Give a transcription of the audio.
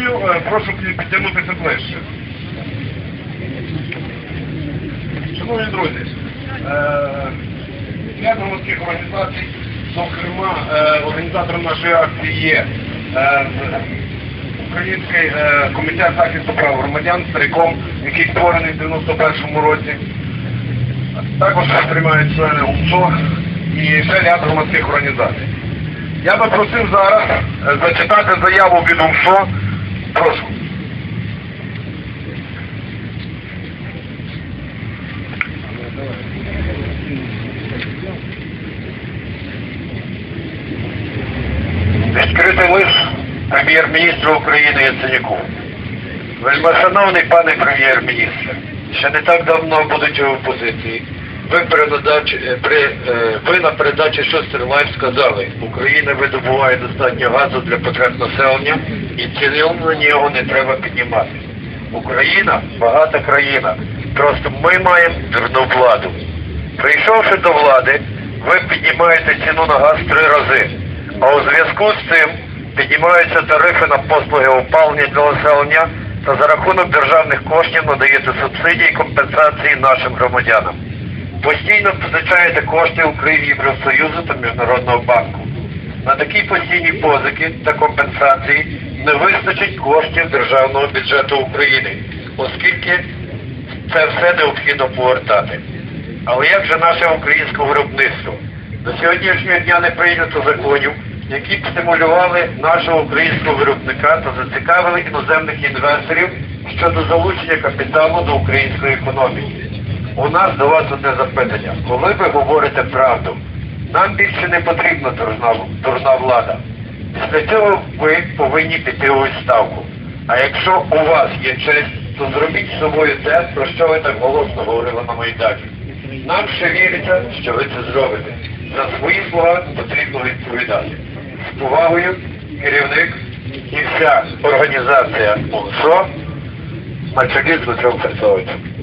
студію, е, прошу підтягнутися ближче. Шановні друзі, е, ряд громадських організацій, зокрема, е, організатором нашої акції є Український комітет захисту прав громадян стариком, який створений в 91-му році. Також приймають члени УМСО і ще ряд громадських організацій. Я би просив зараз зачитати заяву від УМСО. Прошу. Відкритий лист прем'єр-міністру України Яценюку. Вельмишановний пане прем'єр-міністр, ще не так давно, будучи в опозиції, е, е, ви на передачі Шостер Лайф сказали, Україна видобуває достатньо газу для потреб населення і ціну на нього не треба піднімати. Україна багата країна, просто ми маємо дурну владу. Прийшовши до влади, ви піднімаєте ціну на газ три рази, а у зв'язку з цим піднімаються тарифи на послуги опалення для населення та за рахунок державних коштів надаєте субсидії і компенсації нашим громадянам. Постійно позичаєте кошти Україні Євросоюзу та Міжнародного банку. На такі постійні позики та компенсації не вистачить коштів державного бюджету України, оскільки це все необхідно повертати. Але як же наше українське виробництво? До сьогоднішнього дня не прийнято законів, які б стимулювали нашого українського виробника та зацікавили іноземних інвесторів щодо залучення капіталу до української економіки. У нас до вас одне запитання. Коли ви говорите правду, нам більше не потрібна дурна, дурна влада. Після цього ви повинні піти у відставку. А якщо у вас є честь, то зробіть з собою те, про що ви так голосно говорили на Майдані. Нам ще віриться, що ви це зробите. За свої слова потрібно відповідати. З повагою, керівник і вся організація чолі з Дмитром Ферцовичем.